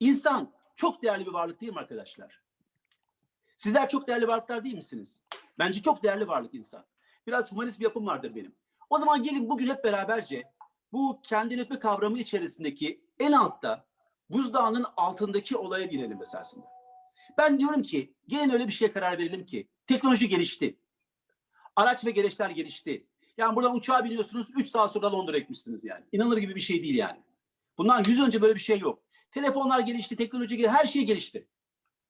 İnsan çok değerli bir varlık değil mi arkadaşlar? Sizler çok değerli varlıklar değil misiniz? Bence çok değerli varlık insan. Biraz humanist bir yapım vardır benim. O zaman gelin bugün hep beraberce bu kendini öpme kavramı içerisindeki en altta buzdağının altındaki olaya girelim esasında. Ben diyorum ki gelin öyle bir şeye karar verelim ki teknoloji gelişti. Araç ve gereçler gelişti. Yani buradan uçağa biniyorsunuz 3 saat sonra Londra'ya gitmişsiniz yani. İnanılır gibi bir şey değil yani. Bundan 100 önce böyle bir şey yok. Telefonlar gelişti, teknoloji gelişti, her şey gelişti.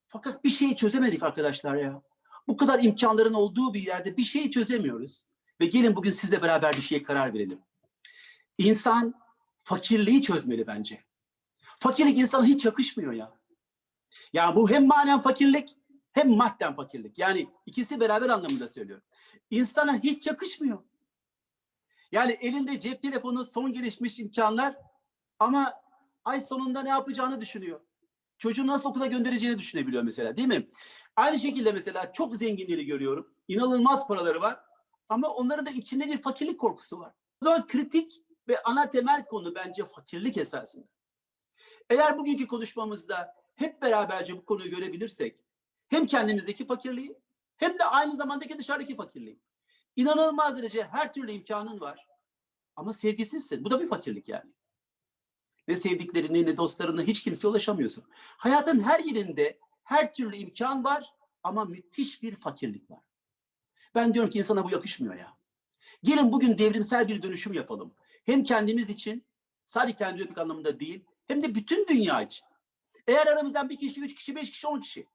Fakat bir şeyi çözemedik arkadaşlar ya. Bu kadar imkanların olduğu bir yerde bir şeyi çözemiyoruz. Ve gelin bugün sizle beraber bir şeye karar verelim. İnsan fakirliği çözmeli bence. Fakirlik insana hiç yakışmıyor ya. Yani bu hem manen fakirlik hem madden fakirlik. Yani ikisi beraber anlamında söylüyorum. İnsana hiç yakışmıyor. Yani elinde cep telefonu son gelişmiş imkanlar ama ay sonunda ne yapacağını düşünüyor. Çocuğu nasıl okula göndereceğini düşünebiliyor mesela değil mi? Aynı şekilde mesela çok zenginleri görüyorum. İnanılmaz paraları var. Ama onların da içinde bir fakirlik korkusu var. O zaman kritik ve ana temel konu bence fakirlik esasında. Eğer bugünkü konuşmamızda hep beraberce bu konuyu görebilirsek hem kendimizdeki fakirliği hem de aynı zamandaki dışarıdaki fakirliği. İnanılmaz derece her türlü imkanın var. Ama sevgisizsin. Bu da bir fakirlik yani. Ne sevdiklerini ne dostlarını hiç kimseye ulaşamıyorsun. Hayatın her yerinde her türlü imkan var ama müthiş bir fakirlik var. Ben diyorum ki insana bu yakışmıyor ya. Gelin bugün devrimsel bir dönüşüm yapalım. Hem kendimiz için, sadece kendi üretmek anlamında değil, hem de bütün dünya için. Eğer aramızdan bir kişi, üç kişi, beş kişi, on kişi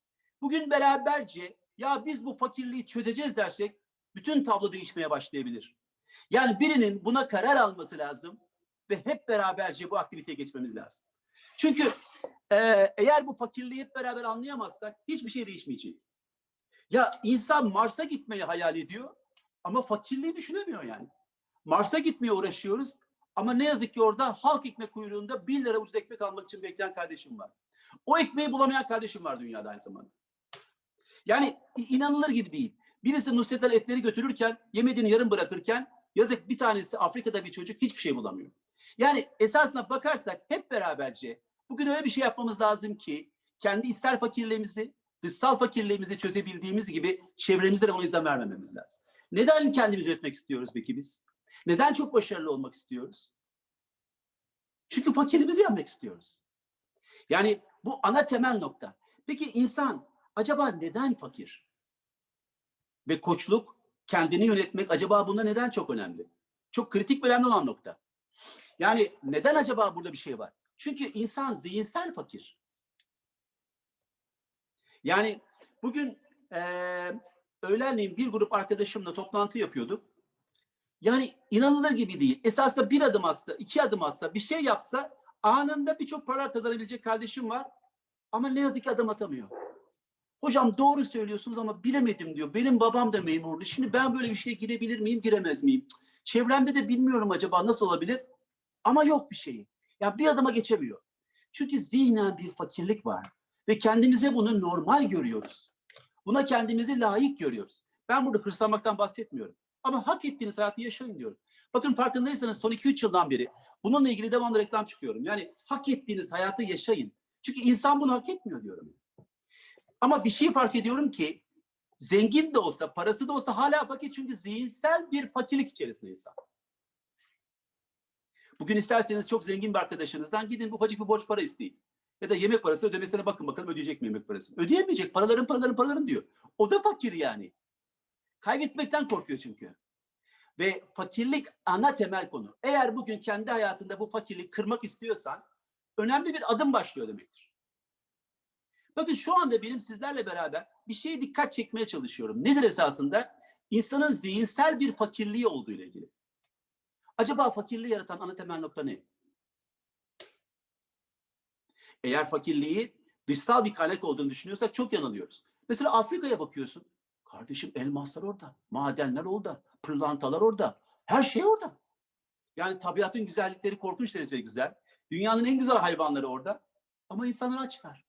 bugün beraberce ya biz bu fakirliği çözeceğiz dersek bütün tablo değişmeye başlayabilir. Yani birinin buna karar alması lazım ve hep beraberce bu aktiviteye geçmemiz lazım. Çünkü e, eğer bu fakirliği hep beraber anlayamazsak hiçbir şey değişmeyecek. Ya insan Mars'a gitmeyi hayal ediyor ama fakirliği düşünemiyor yani. Mars'a gitmeye uğraşıyoruz ama ne yazık ki orada halk ekmek kuyruğunda bin lira ucuz ekmek almak için bekleyen kardeşim var. O ekmeği bulamayan kardeşim var dünyada aynı zamanda. Yani inanılır gibi değil. Birisi Nusret'ler etleri götürürken, yemediğini yarım bırakırken yazık bir tanesi Afrika'da bir çocuk hiçbir şey bulamıyor. Yani esasına bakarsak hep beraberce bugün öyle bir şey yapmamız lazım ki kendi ister fakirliğimizi, dışsal fakirliğimizi çözebildiğimiz gibi çevremizde de ona izin vermememiz lazım. Neden kendimizi üretmek istiyoruz peki biz? Neden çok başarılı olmak istiyoruz? Çünkü fakirliğimizi yenmek istiyoruz. Yani bu ana temel nokta. Peki insan acaba neden fakir? Ve koçluk, kendini yönetmek acaba bunda neden çok önemli? Çok kritik ve önemli olan nokta. Yani neden acaba burada bir şey var? Çünkü insan zihinsel fakir. Yani bugün e, öğlenleyin bir grup arkadaşımla toplantı yapıyorduk. Yani inanılır gibi değil. Esasında bir adım atsa, iki adım atsa, bir şey yapsa anında birçok para kazanabilecek kardeşim var. Ama ne yazık ki adım atamıyor. Hocam doğru söylüyorsunuz ama bilemedim diyor. Benim babam da memurlu. Şimdi ben böyle bir şeye girebilir miyim, giremez miyim? Çevremde de bilmiyorum acaba nasıl olabilir. Ama yok bir şeyi. Ya bir adıma geçemiyor. Çünkü zihnen bir fakirlik var. Ve kendimize bunu normal görüyoruz. Buna kendimizi layık görüyoruz. Ben burada hırslanmaktan bahsetmiyorum. Ama hak ettiğiniz hayatı yaşayın diyorum. Bakın farkındaysanız son 2-3 yıldan beri bununla ilgili devamlı reklam çıkıyorum. Yani hak ettiğiniz hayatı yaşayın. Çünkü insan bunu hak etmiyor diyorum. Ama bir şey fark ediyorum ki zengin de olsa, parası da olsa hala fakir çünkü zihinsel bir fakirlik içerisinde insan. Bugün isterseniz çok zengin bir arkadaşınızdan gidin ufacık bir borç para isteyin. Ya da yemek parası ödemesine bakın bakalım ödeyecek mi yemek parasını. Ödeyemeyecek. Paralarım paralarım paralarım diyor. O da fakir yani. Kaybetmekten korkuyor çünkü. Ve fakirlik ana temel konu. Eğer bugün kendi hayatında bu fakirliği kırmak istiyorsan önemli bir adım başlıyor demektir. Bakın şu anda benim sizlerle beraber bir şeye dikkat çekmeye çalışıyorum. Nedir esasında? İnsanın zihinsel bir fakirliği olduğu ile ilgili. Acaba fakirliği yaratan ana temel nokta ne? Eğer fakirliği dışsal bir kaynak olduğunu düşünüyorsak çok yanılıyoruz. Mesela Afrika'ya bakıyorsun. Kardeşim elmaslar orada, madenler orada, pırlantalar orada, her şey orada. Yani tabiatın güzellikleri korkunç derecede güzel. Dünyanın en güzel hayvanları orada. Ama insanlar açlar.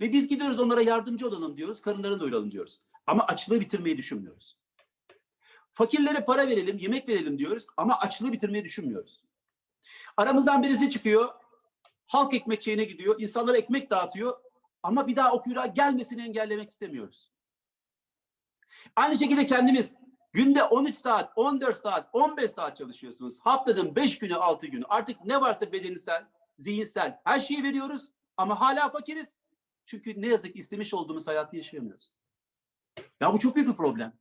Ve biz gidiyoruz onlara yardımcı olalım diyoruz, karınlarını doyuralım diyoruz. Ama açlığı bitirmeyi düşünmüyoruz. Fakirlere para verelim, yemek verelim diyoruz ama açlığı bitirmeyi düşünmüyoruz. Aramızdan birisi çıkıyor, Halk ekmekçiğine gidiyor, insanlara ekmek dağıtıyor ama bir daha o kuyruğa gelmesini engellemek istemiyoruz. Aynı şekilde kendimiz günde 13 saat, 14 saat, 15 saat çalışıyorsunuz. Haftanın 5 günü, 6 günü artık ne varsa bedensel, zihinsel her şeyi veriyoruz ama hala fakiriz. Çünkü ne yazık istemiş olduğumuz hayatı yaşayamıyoruz. Ya bu çok büyük bir problem.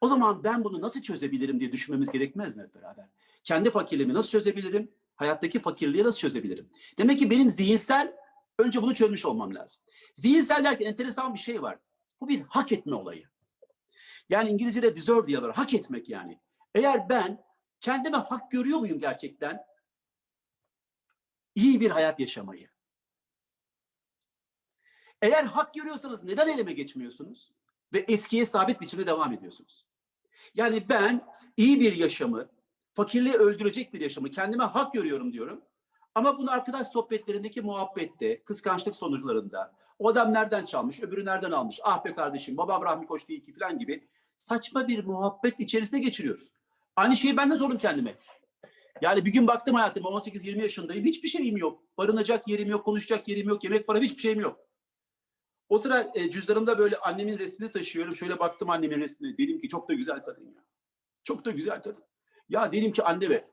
O zaman ben bunu nasıl çözebilirim diye düşünmemiz gerekmez mi hep beraber? Kendi fakirliğimi nasıl çözebilirim? Hayattaki fakirliği nasıl çözebilirim? Demek ki benim zihinsel önce bunu çözmüş olmam lazım. Zihinsel derken enteresan bir şey var. Bu bir hak etme olayı. Yani İngilizce'de deserve diyorlar. Hak etmek yani. Eğer ben kendime hak görüyor muyum gerçekten? İyi bir hayat yaşamayı. Eğer hak görüyorsanız neden elime geçmiyorsunuz? Ve eskiye sabit biçimde devam ediyorsunuz. Yani ben iyi bir yaşamı, fakirliği öldürecek bir yaşamı kendime hak görüyorum diyorum. Ama bunu arkadaş sohbetlerindeki muhabbette, kıskançlık sonuçlarında, o adam nereden çalmış, öbürü nereden almış, ah be kardeşim, babam Rahmi Koç değil ki falan gibi saçma bir muhabbet içerisine geçiriyoruz. Aynı şeyi ben de sordum kendime. Yani bir gün baktım hayatıma 18-20 yaşındayım, hiçbir şeyim yok. Barınacak yerim yok, konuşacak yerim yok, yemek para hiçbir şeyim yok. O sıra e, cüzdanımda böyle annemin resmini taşıyorum. Şöyle baktım annemin resmine. Dedim ki çok da güzel kadın ya. Çok da güzel kadın. Ya dedim ki anne be.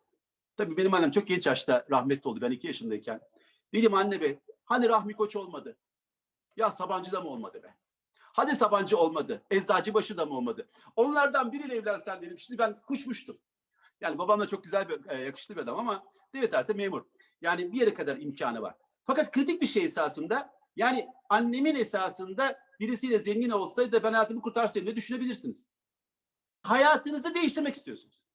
Tabii benim annem çok genç yaşta rahmetli oldu. Ben iki yaşındayken. Dedim anne be. Hani Rahmi Koç olmadı? Ya Sabancı da mı olmadı be? Hadi Sabancı olmadı. Eczacıbaşı da mı olmadı? Onlardan biriyle evlensen dedim. Şimdi ben kuşmuştum. Yani babam da çok güzel bir, e, yakışıklı bir adam ama devlet arsa memur. Yani bir yere kadar imkanı var. Fakat kritik bir şey esasında yani annemin esasında birisiyle zengin olsaydı da ben hayatımı kurtarsaydım diye düşünebilirsiniz. Hayatınızı değiştirmek istiyorsunuz.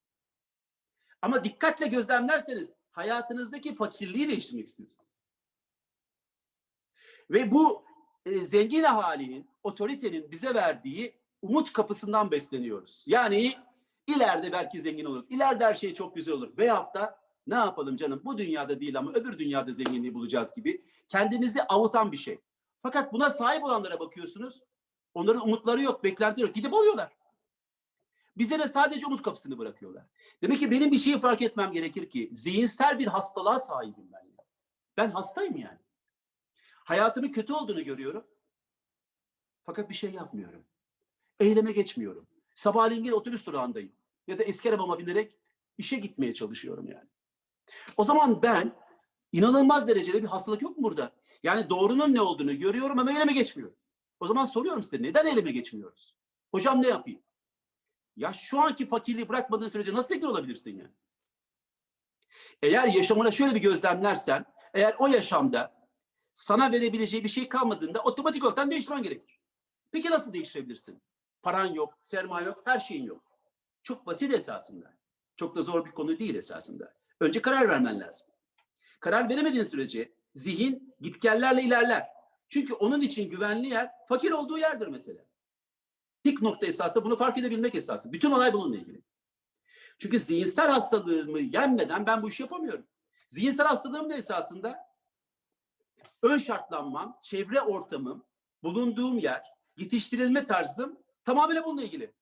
Ama dikkatle gözlemlerseniz hayatınızdaki fakirliği değiştirmek istiyorsunuz. Ve bu e, zengin ahalinin, otoritenin bize verdiği umut kapısından besleniyoruz. Yani ileride belki zengin oluruz. İleride her şey çok güzel olur. Veyahut da ne yapalım canım bu dünyada değil ama öbür dünyada zenginliği bulacağız gibi kendinizi avutan bir şey. Fakat buna sahip olanlara bakıyorsunuz. Onların umutları yok, beklentileri yok. Gidip alıyorlar. Bize de sadece umut kapısını bırakıyorlar. Demek ki benim bir şeyi fark etmem gerekir ki zihinsel bir hastalığa sahibim ben. Ben hastayım yani. Hayatımın kötü olduğunu görüyorum. Fakat bir şey yapmıyorum. Eyleme geçmiyorum. Sabahleyin otobüs durağındayım. Ya da eski arabama binerek işe gitmeye çalışıyorum yani. O zaman ben inanılmaz derecede bir hastalık yok mu burada? Yani doğrunun ne olduğunu görüyorum ama eyleme geçmiyorum. O zaman soruyorum size neden eyleme geçmiyoruz? Hocam ne yapayım? Ya şu anki fakirliği bırakmadığın sürece nasıl zengin olabilirsin yani? Eğer yaşamına şöyle bir gözlemlersen, eğer o yaşamda sana verebileceği bir şey kalmadığında otomatik olarak değiştirmen gerekir. Peki nasıl değiştirebilirsin? Paran yok, sermaye yok, her şeyin yok. Çok basit esasında. Çok da zor bir konu değil esasında. Önce karar vermen lazım. Karar veremediğin sürece zihin gitgellerle ilerler. Çünkü onun için güvenli yer fakir olduğu yerdir mesela. Tek nokta esasında bunu fark edebilmek esası. Bütün olay bununla ilgili. Çünkü zihinsel hastalığımı yenmeden ben bu işi yapamıyorum. Zihinsel hastalığım da esasında ön şartlanmam, çevre ortamım, bulunduğum yer, yetiştirilme tarzım tamamıyla bununla ilgili.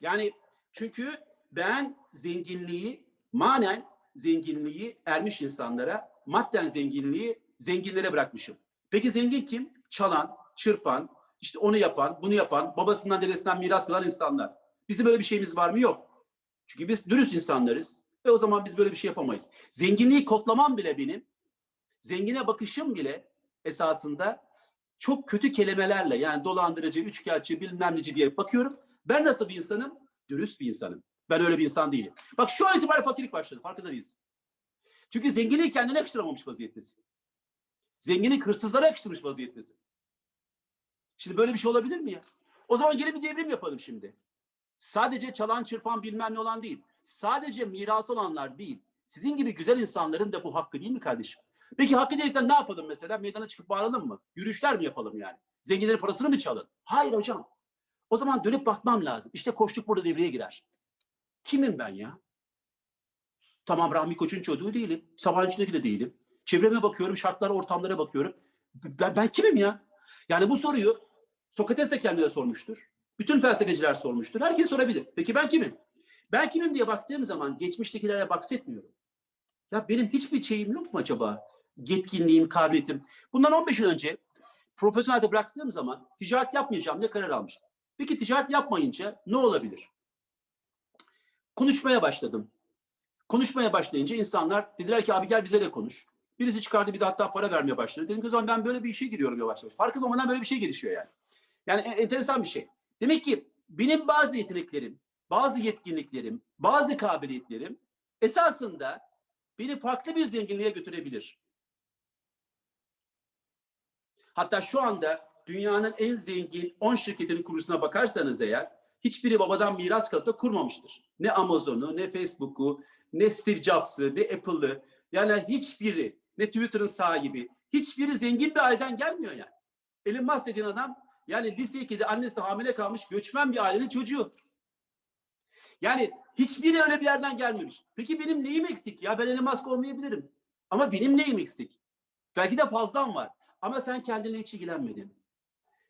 Yani çünkü ben zenginliği, manen zenginliği ermiş insanlara, madden zenginliği zenginlere bırakmışım. Peki zengin kim? Çalan, çırpan, işte onu yapan, bunu yapan, babasından dedesinden miras kalan insanlar. Bizim böyle bir şeyimiz var mı? Yok. Çünkü biz dürüst insanlarız ve o zaman biz böyle bir şey yapamayız. Zenginliği kodlamam bile benim, zengine bakışım bile esasında çok kötü kelimelerle yani dolandırıcı, üçkağıtçı, bilmem neci diye bakıyorum. Ben nasıl bir insanım? Dürüst bir insanım. Ben öyle bir insan değilim. Bak şu an itibariyle fakirlik başladı. Farkında değilsin. Çünkü zenginliği kendine yakıştıramamış vaziyettesin. Zenginlik hırsızlara yakıştırmış vaziyettesin. Şimdi böyle bir şey olabilir mi ya? O zaman gelin bir devrim yapalım şimdi. Sadece çalan çırpan bilmem ne olan değil. Sadece miras olanlar değil. Sizin gibi güzel insanların da bu hakkı değil mi kardeşim? Peki hakkı değilden ne yapalım mesela? Meydana çıkıp bağıralım mı? Yürüyüşler mi yapalım yani? Zenginlerin parasını mı çalın? Hayır hocam. O zaman dönüp bakmam lazım. İşte koştuk burada devreye girer. Kimim ben ya? Tamam Rahmi Koç'un çocuğu değilim. Sabancı'daki de değilim. Çevreme bakıyorum, şartlara, ortamlara bakıyorum. Ben, ben kimim ya? Yani bu soruyu Sokrates de kendine sormuştur. Bütün felsefeciler sormuştur. Herkes sorabilir. Peki ben kimim? Ben kimim diye baktığım zaman geçmiştekilere bahsetmiyorum. Ya benim hiçbir şeyim yok mu acaba? Yetkinliğim, kabiliyetim. Bundan 15 yıl önce profesyonelde bıraktığım zaman ticaret yapmayacağım diye karar almıştım. Peki ticaret yapmayınca ne olabilir? Konuşmaya başladım. Konuşmaya başlayınca insanlar dediler ki abi gel bize de konuş. Birisi çıkardı bir de hatta para vermeye başladı. Dedim ki o zaman ben böyle bir işe giriyorum yavaş yavaş. Farkında olmadan böyle bir şey gelişiyor yani. Yani enteresan bir şey. Demek ki benim bazı yeteneklerim, bazı yetkinliklerim, bazı kabiliyetlerim esasında beni farklı bir zenginliğe götürebilir. Hatta şu anda dünyanın en zengin 10 şirketinin kurucusuna bakarsanız eğer hiçbiri babadan miras kalıp da kurmamıştır. Ne Amazon'u, ne Facebook'u, ne Steve Jobs'ı, ne Apple'ı yani hiçbiri, ne Twitter'ın sahibi, hiçbiri zengin bir aileden gelmiyor yani. Elon Musk dediğin adam yani lise 2'de annesi hamile kalmış göçmen bir ailenin çocuğu. Yani hiçbiri öyle bir yerden gelmemiş. Peki benim neyim eksik? Ya ben Elon Musk olmayabilirim. Ama benim neyim eksik? Belki de fazlam var. Ama sen kendine hiç ilgilenmedin.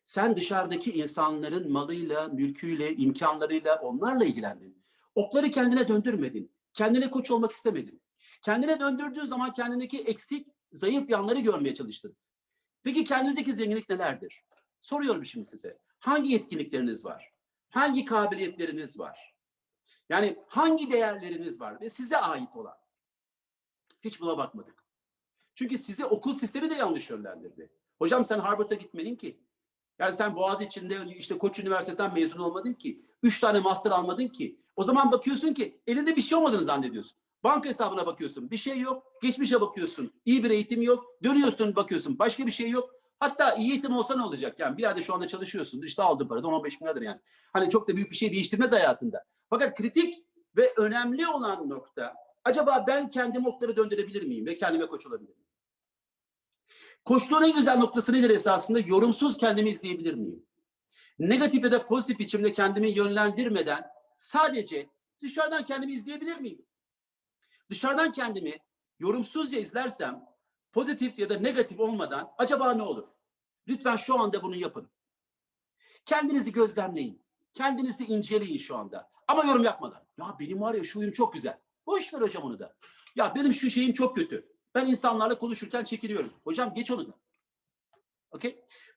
Sen dışarıdaki insanların malıyla, mülküyle, imkanlarıyla onlarla ilgilendin. Okları kendine döndürmedin. Kendine koç olmak istemedin. Kendine döndürdüğün zaman kendindeki eksik, zayıf yanları görmeye çalıştın. Peki kendinizdeki zenginlik nelerdir? Soruyorum şimdi size. Hangi yetkinlikleriniz var? Hangi kabiliyetleriniz var? Yani hangi değerleriniz var ve size ait olan? Hiç buna bakmadık. Çünkü sizi okul sistemi de yanlış yönlendirdi. Hocam sen Harvard'a gitmedin ki. Yani sen Boğaziçi'nde işte Koç Üniversitesi'nden mezun olmadın ki. Üç tane master almadın ki. O zaman bakıyorsun ki elinde bir şey olmadığını zannediyorsun. Banka hesabına bakıyorsun. Bir şey yok. Geçmişe bakıyorsun. İyi bir eğitim yok. Dönüyorsun bakıyorsun. Başka bir şey yok. Hatta iyi eğitim olsa ne olacak? Yani bir yerde şu anda çalışıyorsun. İşte aldığın para da 15 bin liradır yani. Hani çok da büyük bir şey değiştirmez hayatında. Fakat kritik ve önemli olan nokta acaba ben kendimi okları döndürebilir miyim ve kendime koç olabilir miyim? Koçluğun en güzel noktası nedir esasında? Yorumsuz kendimi izleyebilir miyim? Negatif ya da pozitif biçimde kendimi yönlendirmeden sadece dışarıdan kendimi izleyebilir miyim? Dışarıdan kendimi yorumsuzca izlersem pozitif ya da negatif olmadan acaba ne olur? Lütfen şu anda bunu yapın. Kendinizi gözlemleyin. Kendinizi inceleyin şu anda. Ama yorum yapmadan. Ya benim var ya şu huyum çok güzel. Boş ver hocam onu da. Ya benim şu şeyim çok kötü. Ben insanlarla konuşurken çekiliyorum. Hocam geç onu da.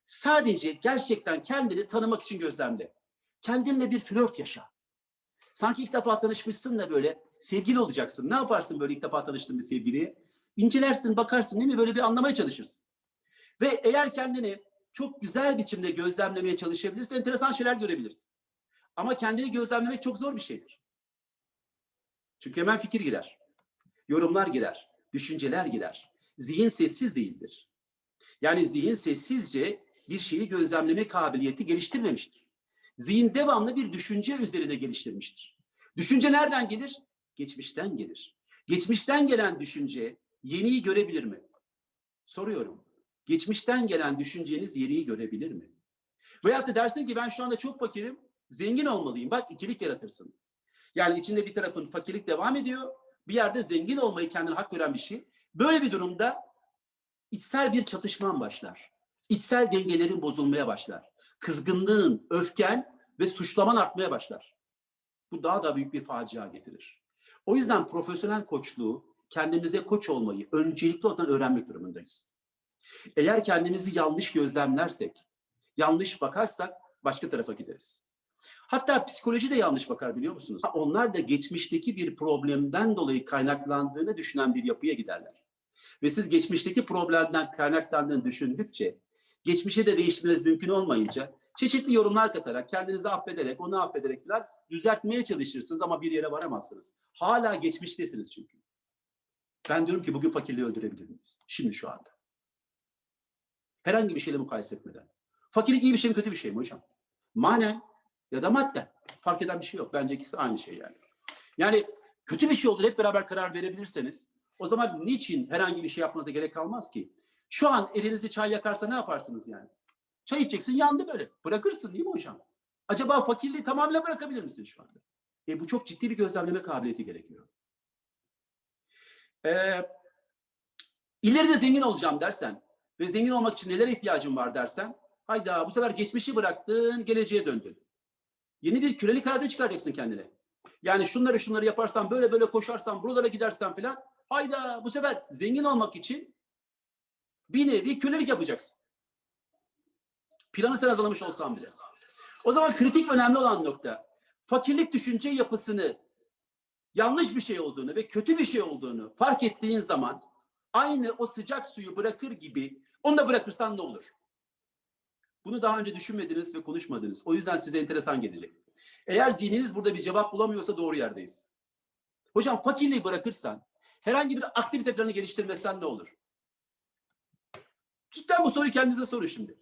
Sadece gerçekten kendini tanımak için gözlemle. Kendinle bir flört yaşa. Sanki ilk defa tanışmışsın da böyle sevgili olacaksın. Ne yaparsın böyle ilk defa tanıştığın bir sevgiliye? İncelersin, bakarsın değil mi? Böyle bir anlamaya çalışırsın. Ve eğer kendini çok güzel biçimde gözlemlemeye çalışabilirsen enteresan şeyler görebilirsin. Ama kendini gözlemlemek çok zor bir şeydir. Çünkü hemen fikir girer. Yorumlar girer. Düşünceler girer. Zihin sessiz değildir. Yani zihin sessizce bir şeyi gözlemleme kabiliyeti geliştirmemiştir. Zihin devamlı bir düşünce üzerine geliştirmiştir. Düşünce nereden gelir? Geçmişten gelir. Geçmişten gelen düşünce yeniyi görebilir mi? Soruyorum. Geçmişten gelen düşünceniz yeniyi görebilir mi? Veyahut da dersin ki ben şu anda çok fakirim, zengin olmalıyım. Bak ikilik yaratırsın. Yani içinde bir tarafın fakirlik devam ediyor, bir yerde zengin olmayı kendine hak gören bir şey. Böyle bir durumda içsel bir çatışman başlar. İçsel dengelerin bozulmaya başlar. Kızgınlığın, öfken ve suçlaman artmaya başlar. Bu daha da büyük bir facia getirir. O yüzden profesyonel koçluğu, kendimize koç olmayı öncelikli olarak öğrenmek durumundayız. Eğer kendimizi yanlış gözlemlersek, yanlış bakarsak başka tarafa gideriz. Hatta psikoloji de yanlış bakar biliyor musunuz? Onlar da geçmişteki bir problemden dolayı kaynaklandığını düşünen bir yapıya giderler. Ve siz geçmişteki problemden kaynaklandığını düşündükçe, geçmişe de değiştirmeniz mümkün olmayınca çeşitli yorumlar katarak, kendinizi affederek, onu affederek falan düzeltmeye çalışırsınız ama bir yere varamazsınız. Hala geçmiştesiniz çünkü. Ben diyorum ki bugün fakirliği öldürebilir miyiz? Şimdi şu anda. Herhangi bir şeyle mukayese etmeden. Fakirlik iyi bir şey mi kötü bir şey mi hocam? Manen ya da madden. Fark eden bir şey yok. Bence ikisi aynı şey yani. Yani kötü bir şey olur hep beraber karar verebilirseniz o zaman niçin herhangi bir şey yapmanıza gerek kalmaz ki? Şu an elinizi çay yakarsa ne yaparsınız yani? Çay içeceksin yandı böyle. Bırakırsın değil mi hocam? Acaba fakirliği tamamen bırakabilir misin şu anda? E bu çok ciddi bir gözlemleme kabiliyeti gerekiyor. Ee, ileride zengin olacağım dersen ve zengin olmak için nelere ihtiyacım var dersen hayda bu sefer geçmişi bıraktın geleceğe döndün. Yeni bir kürelik hayata çıkaracaksın kendine. Yani şunları şunları yaparsan böyle böyle koşarsan buralara gidersen falan hayda bu sefer zengin olmak için bir nevi kölelik yapacaksın. Planı sen hazırlamış olsan bile. O zaman kritik önemli olan nokta fakirlik düşünce yapısını yanlış bir şey olduğunu ve kötü bir şey olduğunu fark ettiğin zaman aynı o sıcak suyu bırakır gibi onu da bırakırsan ne olur? Bunu daha önce düşünmediniz ve konuşmadınız. O yüzden size enteresan gelecek. Eğer zihniniz burada bir cevap bulamıyorsa doğru yerdeyiz. Hocam fakirliği bırakırsan, herhangi bir aktivite planı geliştirmezsen ne olur? Cidden bu soruyu kendinize sorun şimdi.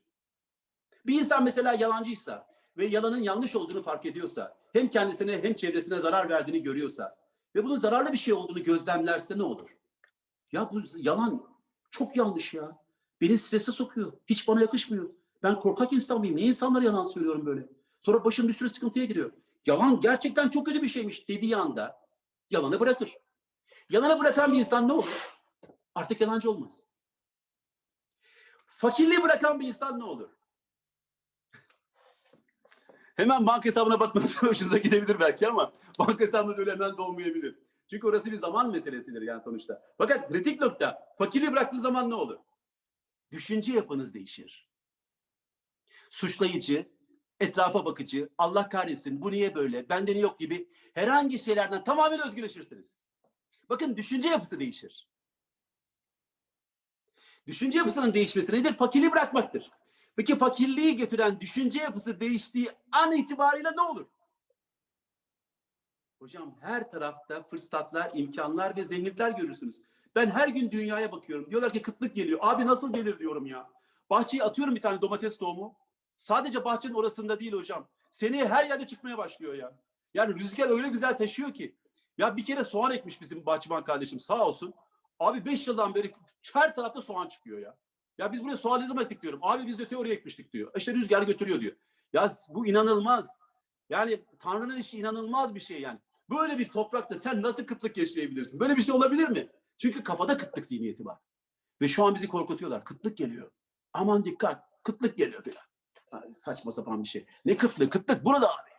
Bir insan mesela yalancıysa ve yalanın yanlış olduğunu fark ediyorsa, hem kendisine hem çevresine zarar verdiğini görüyorsa ve bunun zararlı bir şey olduğunu gözlemlerse ne olur? Ya bu yalan çok yanlış ya. Beni strese sokuyor. Hiç bana yakışmıyor. Ben korkak insan mıyım? Niye insanlara yalan söylüyorum böyle? Sonra başım bir sürü sıkıntıya giriyor. Yalan gerçekten çok kötü bir şeymiş dediği anda yalanı bırakır. Yalanı bırakan bir insan ne olur? Artık yalancı olmaz. Fakirliği bırakan bir insan ne olur? Hemen banka hesabına bakmanız hoşunuza gidebilir belki ama banka hesabınız öyle hemen dolmayabilir. Çünkü orası bir zaman meselesidir yani sonuçta. Fakat kritik nokta fakirliği bıraktığın zaman ne olur? Düşünce yapınız değişir. Suçlayıcı, etrafa bakıcı, Allah kahretsin bu niye böyle, benden yok gibi herhangi şeylerden tamamen özgürleşirsiniz. Bakın düşünce yapısı değişir. Düşünce yapısının değişmesi nedir? Fakirliği bırakmaktır. Peki fakirliği götüren düşünce yapısı değiştiği an itibariyle ne olur? Hocam her tarafta fırsatlar, imkanlar ve zenginlikler görürsünüz. Ben her gün dünyaya bakıyorum. Diyorlar ki kıtlık geliyor. Abi nasıl gelir diyorum ya. Bahçeye atıyorum bir tane domates tohumu. Sadece bahçenin orasında değil hocam. Seneye her yerde çıkmaya başlıyor ya. Yani rüzgar öyle güzel taşıyor ki. Ya bir kere soğan ekmiş bizim bahçıvan kardeşim sağ olsun. Abi 5 yıldan beri her tarafta soğan çıkıyor ya. Ya biz buraya soğan ne zaman diyorum. Abi biz öte oraya ekmiştik diyor. İşte rüzgar götürüyor diyor. Ya bu inanılmaz. Yani Tanrı'nın işi inanılmaz bir şey yani. Böyle bir toprakta sen nasıl kıtlık yaşayabilirsin? Böyle bir şey olabilir mi? Çünkü kafada kıtlık zihniyeti var. Ve şu an bizi korkutuyorlar. Kıtlık geliyor. Aman dikkat. Kıtlık geliyor filan. Saçma sapan bir şey. Ne kıtlığı? Kıtlık burada abi.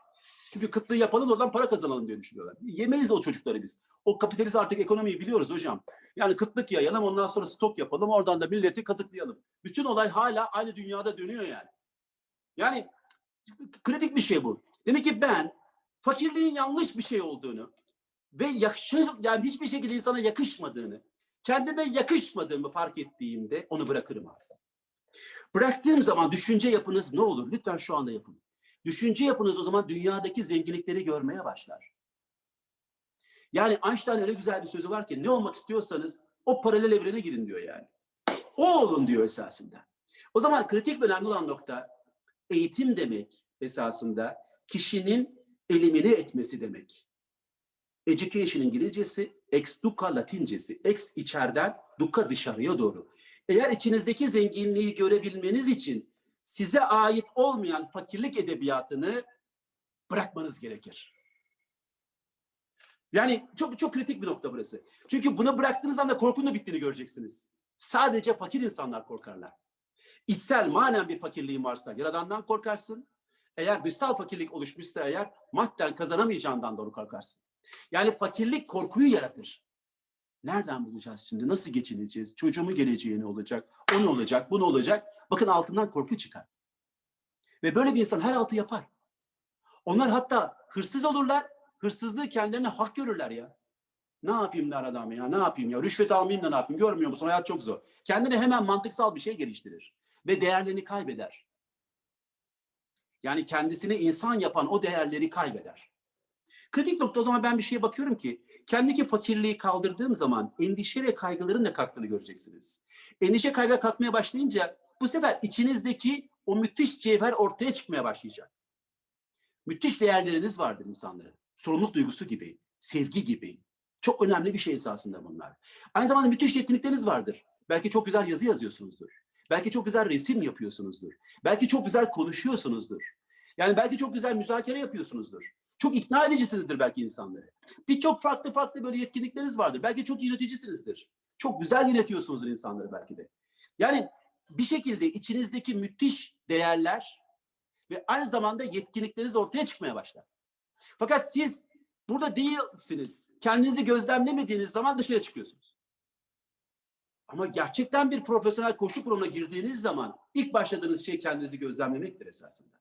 Çünkü kıtlığı yapalım oradan para kazanalım diye düşünüyorlar. Yemeyiz o çocukları biz. O kapitalist artık ekonomiyi biliyoruz hocam. Yani kıtlık yayalım ondan sonra stok yapalım oradan da milleti kazıklayalım. Bütün olay hala aynı dünyada dönüyor yani. Yani kritik bir şey bu. Demek ki ben fakirliğin yanlış bir şey olduğunu ve yakışır, yani hiçbir şekilde insana yakışmadığını, kendime yakışmadığımı fark ettiğimde onu bırakırım abi. Bıraktığım zaman düşünce yapınız ne olur? Lütfen şu anda yapın. Düşünce yapınız o zaman dünyadaki zenginlikleri görmeye başlar. Yani Einstein öyle güzel bir sözü var ki ne olmak istiyorsanız o paralel evrene gidin diyor yani. O olun diyor esasında. O zaman kritik önemli olan nokta eğitim demek esasında kişinin elimine etmesi demek. Education İngilizcesi, ex duca Latincesi. Ex içeriden, duca dışarıya doğru. Eğer içinizdeki zenginliği görebilmeniz için size ait olmayan fakirlik edebiyatını bırakmanız gerekir. Yani çok çok kritik bir nokta burası. Çünkü bunu bıraktığınız anda korkunun bittiğini göreceksiniz. Sadece fakir insanlar korkarlar. İçsel manen bir fakirliğin varsa yaradandan korkarsın. Eğer dışsal fakirlik oluşmuşsa eğer madden kazanamayacağından doğru korkarsın. Yani fakirlik korkuyu yaratır. Nereden bulacağız şimdi? Nasıl geçineceğiz? Çocuğumun geleceği ne olacak? O ne olacak? Bu ne olacak? Bakın altından korku çıkar. Ve böyle bir insan her altı yapar. Onlar hatta hırsız olurlar. Hırsızlığı kendilerine hak görürler ya. Ne yapayım der adam ya? Ne yapayım ya? Rüşvet almayayım da ne yapayım? Görmüyor musun? Hayat çok zor. Kendine hemen mantıksal bir şey geliştirir. Ve değerlerini kaybeder. Yani kendisini insan yapan o değerleri kaybeder. Kritik nokta o zaman ben bir şeye bakıyorum ki kendiki fakirliği kaldırdığım zaman endişe ve kaygıların da kalktığını göreceksiniz. Endişe kaygı kalkmaya başlayınca bu sefer içinizdeki o müthiş cevher ortaya çıkmaya başlayacak. Müthiş değerleriniz vardır insanların. Sorumluluk duygusu gibi, sevgi gibi. Çok önemli bir şey esasında bunlar. Aynı zamanda müthiş yetenekleriniz vardır. Belki çok güzel yazı yazıyorsunuzdur. Belki çok güzel resim yapıyorsunuzdur. Belki çok güzel konuşuyorsunuzdur. Yani belki çok güzel müzakere yapıyorsunuzdur. Çok ikna edicisinizdir belki insanları. Birçok farklı farklı böyle yetkinlikleriniz vardır. Belki çok yöneticisinizdir. Çok güzel yönetiyorsunuzdur insanları belki de. Yani bir şekilde içinizdeki müthiş değerler ve aynı zamanda yetkinlikleriniz ortaya çıkmaya başlar. Fakat siz Burada değilsiniz. Kendinizi gözlemlemediğiniz zaman dışarı çıkıyorsunuz. Ama gerçekten bir profesyonel koşu programına girdiğiniz zaman ilk başladığınız şey kendinizi gözlemlemektir esasında.